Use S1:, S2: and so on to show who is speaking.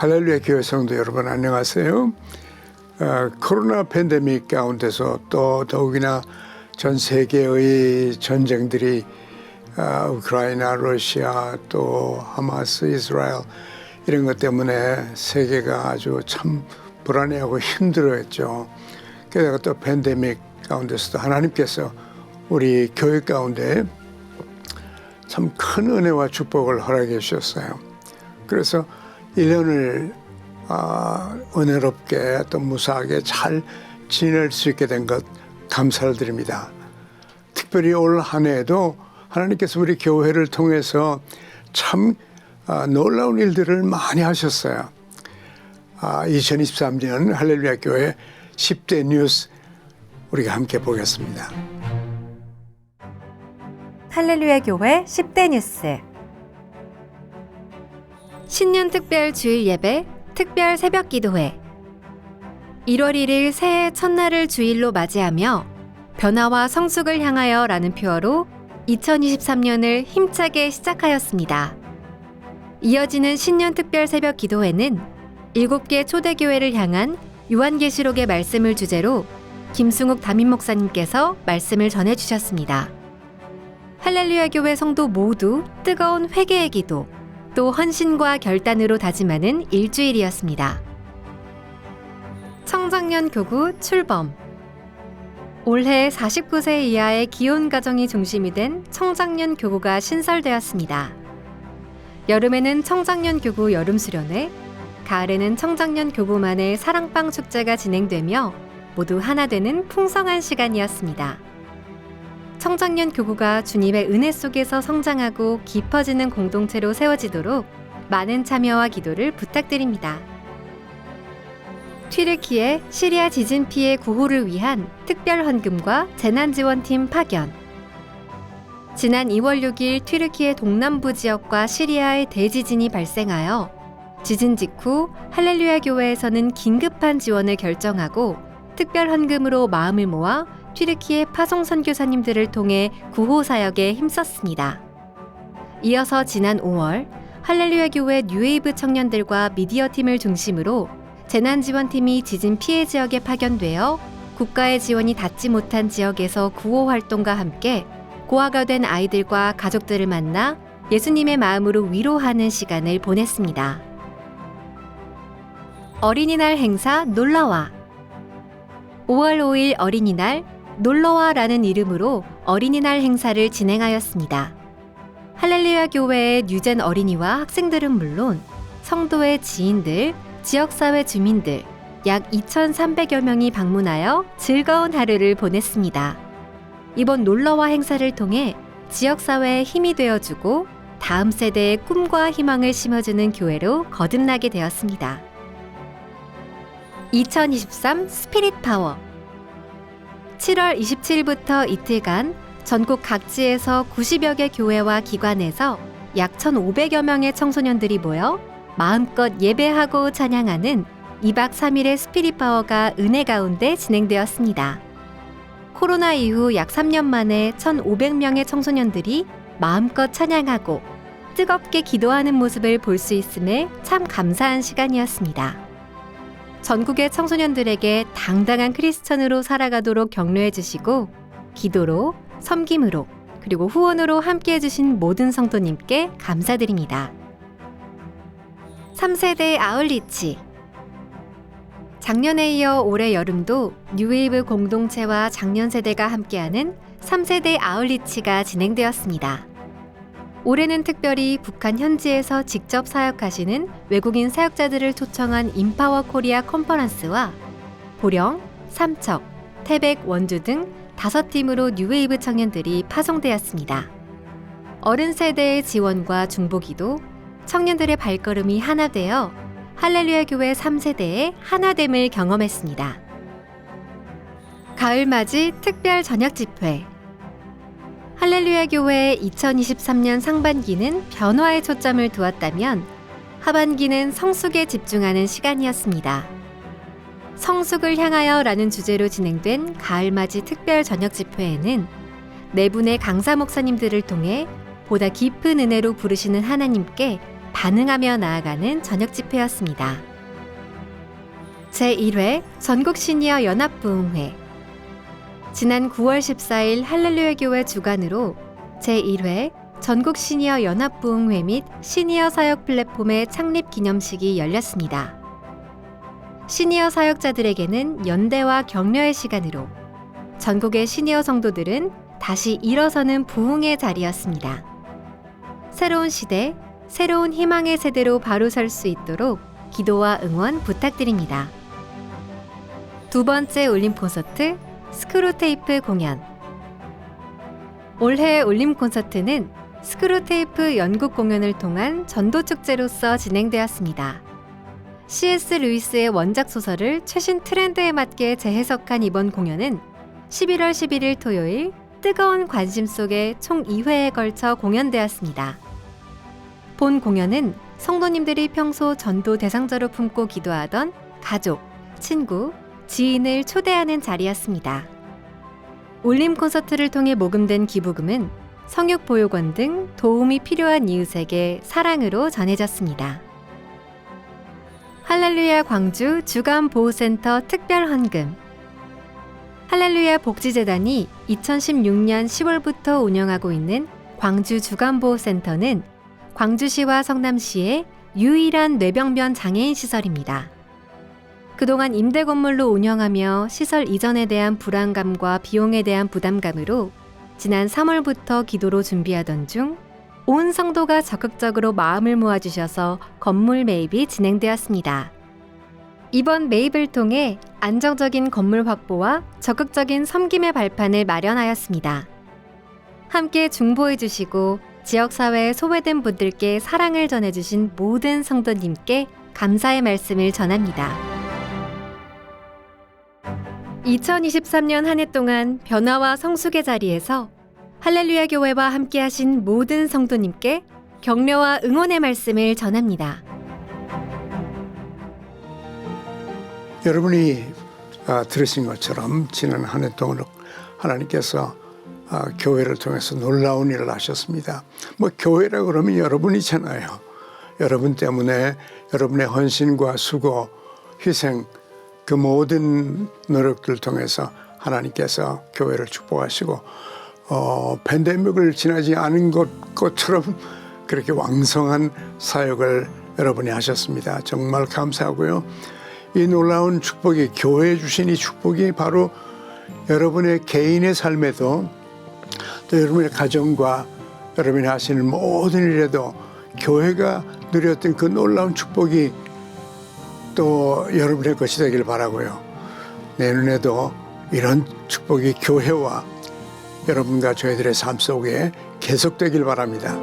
S1: 할렐루야 교회 성도 여러분 안녕하세요. 어, 코로나 팬데믹 가운데서 또 더욱이나 전 세계의 전쟁들이 어, 우크라이나, 러시아, 또 하마스, 이스라엘 이런 것 때문에 세계가 아주 참 불안해하고 힘들어했죠. 게다가 또 팬데믹 가운데서도 하나님께서 우리 교회 가운데 참 큰 은혜와 축복을 허락해 주셨어요. 그래서 1년을 아, 은혜롭게 또 무사하게 잘 지낼 수 있게 된 것 감사를 드립니다. 특별히 올 한 해에도 하나님께서 우리 교회를 통해서 참 아, 놀라운 일들을 많이 하셨어요. 아, 2023년 할렐루야 교회 10대 뉴스 우리가 함께 보겠습니다.
S2: 할렐루야 교회 10대 뉴스
S3: 신년 특별 주일 예배, 특별 새벽 기도회. 1월 1일 새해 첫날을 주일로 맞이하며 변화와 성숙을 향하여 라는 표어로 2023년을 힘차게 시작하였습니다. 이어지는 신년 특별 새벽 기도회는 7개 초대교회를 향한 요한계시록의 말씀을 주제로 김승욱 담임 목사님께서 말씀을 전해 주셨습니다. 할렐루야 교회 성도 모두 뜨거운 회개의 기도, 또 헌신과 결단으로 다짐하는 일주일이었습니다. 청장년 교구 출범 올해 49세 이하의 기혼 가정이 중심이 된 청장년 교구가 신설되었습니다. 여름에는 청장년 교구 여름 수련회, 가을에는 청장년 교구만의 사랑방 축제가 진행되며 모두 하나 되는 풍성한 시간이었습니다. 청장년 교구가 주님의 은혜 속에서 성장하고 깊어지는 공동체로 세워지도록 많은 참여와 기도를 부탁드립니다. 튀르키예 시리아 지진 피해 구호를 위한 특별 헌금과 재난지원팀 파견. 지난 2월 6일 튀르키예 동남부 지역과 시리아의 대지진이 발생하여 지진 직후 할렐루야 교회에서는 긴급한 지원을 결정하고 특별 헌금으로 마음을 모아 튀르키예 파송 선교사님들을 통해 구호 사역에 힘썼습니다. 이어서 지난 5월 할렐루야 교회 뉴웨이브 청년들과 미디어 팀을 중심으로 재난 지원팀이 지진 피해 지역에 파견되어 국가의 지원이 닿지 못한 지역에서 구호 활동과 함께 고아가 된 아이들과 가족들을 만나 예수님의 마음으로 위로하는 시간을 보냈습니다. 어린이날 행사 놀러와 5월 5일 어린이날 놀러와 라는 이름으로 어린이날 행사를 진행하였습니다. 할렐루야 교회의 뉴젠 어린이와 학생들은 물론 성도의 지인들, 지역사회 주민들 약 2,300여 명이 방문하여 즐거운 하루를 보냈습니다. 이번 놀러와 행사를 통해 지역사회에 힘이 되어주고 다음 세대의 꿈과 희망을 심어주는 교회로 거듭나게 되었습니다. 2023 스피릿 파워 7월 27일부터 이틀간 전국 각지에서 90여 개 교회와 기관에서 약 1,500여 명의 청소년들이 모여 마음껏 예배하고 찬양하는 2박 3일의 스피릿 파워가 은혜 가운데 진행되었습니다. 코로나 이후 약 3년 만에 1,500명의 청소년들이 마음껏 찬양하고 뜨겁게 기도하는 모습을 볼 수 있음에 참 감사한 시간이었습니다. 전국의 청소년들에게 당당한 크리스천으로 살아가도록 격려해 주시고 기도로, 섬김으로, 그리고 후원으로 함께 해 주신 모든 성도님께 감사드립니다. 3세대 아울리치 작년에 이어 올해 여름도 뉴웨이브 공동체와 작년 세대가 함께하는 3세대 아울리치가 진행되었습니다. 올해는 특별히 북한 현지에서 직접 사역하시는 외국인 사역자들을 초청한 인파워 코리아 컨퍼런스와 보령, 삼척, 태백, 원주 등 다섯 팀으로 뉴웨이브 청년들이 파송되었습니다. 어른 세대의 지원과 중보기도, 청년들의 발걸음이 하나 되어 할렐루야 교회 3세대의 하나됨을 경험했습니다. 가을맞이 특별 저녁 집회 할렐루야 교회의 2023년 상반기는 변화에 초점을 두었다면 하반기는 성숙에 집중하는 시간이었습니다. 성숙을 향하여라는 주제로 진행된 가을맞이 특별 저녁 집회에는 네 분의 강사 목사님들을 통해 보다 깊은 은혜로 부르시는 하나님께 반응하며 나아가는 저녁 집회였습니다. 제1회 전국 시니어 연합 부흥회 지난 9월 14일 할렐루야 교회 주관으로 제1회 전국 시니어 연합 부흥회 및 시니어 사역 플랫폼의 창립 기념식이 열렸습니다. 시니어 사역자들에게는 연대와 격려의 시간으로 전국의 시니어 성도들은 다시 일어서는 부흥의 자리였습니다. 새로운 시대, 새로운 희망의 세대로 바로 설 수 있도록 기도와 응원 부탁드립니다. 두 번째 올림 콘서트 스크루테이프 공연 올해 올림 콘서트는 스크루테이프 연극 공연을 통한 전도 축제로서 진행되었습니다. C.S. 루이스의 원작 소설을 최신 트렌드에 맞게 재해석한 이번 공연은 11월 11일 토요일 뜨거운 관심 속에 총 2회에 걸쳐 공연되었습니다. 본 공연은 성도님들이 평소 전도 대상자로 품고 기도하던 가족, 친구, 지인을 초대하는 자리였습니다. 올림 콘서트를 통해 모금된 기부금은 성육 보육원 등 도움이 필요한 이웃에게 사랑으로 전해졌습니다. 할렐루야 광주 주간 보호센터 특별 헌금 할렐루야 복지재단이 2016년 10월부터 운영하고 있는 광주 주간보호센터는 광주시와 성남시의 유일한 뇌병변 장애인 시설입니다. 그동안 임대 건물로 운영하며 시설 이전에 대한 불안감과 비용에 대한 부담감으로 지난 3월부터 기도로 준비하던 중 온 성도가 적극적으로 마음을 모아주셔서 건물 매입이 진행되었습니다. 이번 매입을 통해 안정적인 건물 확보와 적극적인 섬김의 발판을 마련하였습니다. 함께 중보해 주시고 지역사회에 소외된 분들께 사랑을 전해주신 모든 성도님께 감사의 말씀을 전합니다. 2023년 한 해 동안 변화와 성숙의 자리에서 할렐루야 교회와 함께 하신 모든 성도님께 격려와 응원의 말씀을 전합니다.
S1: 여러분이 아, 들으신 것처럼 지난 한 해 동안 하나님께서 아, 교회를 통해서 놀라운 일을 하셨습니다. 뭐 교회라 그러면 여러분이잖아요. 여러분 때문에 여러분의 헌신과 수고, 희생 그 모든 노력들 통해서 하나님께서 교회를 축복하시고 어, 팬데믹을 지나지 않은 것, 것처럼 그렇게 왕성한 사역을 여러분이 하셨습니다. 정말 감사하고요. 이 놀라운 축복이 교회에 주신 이 축복이 바로 여러분의 개인의 삶에도 또 여러분의 가정과 여러분이 하시는 모든 일에도 교회가 누렸던 그 놀라운 축복이 또 여러분의 것이 되길 바라고요. 내년에도 이런 축복이 교회와 여러분과 저희들의 삶 속에 계속되길 바랍니다.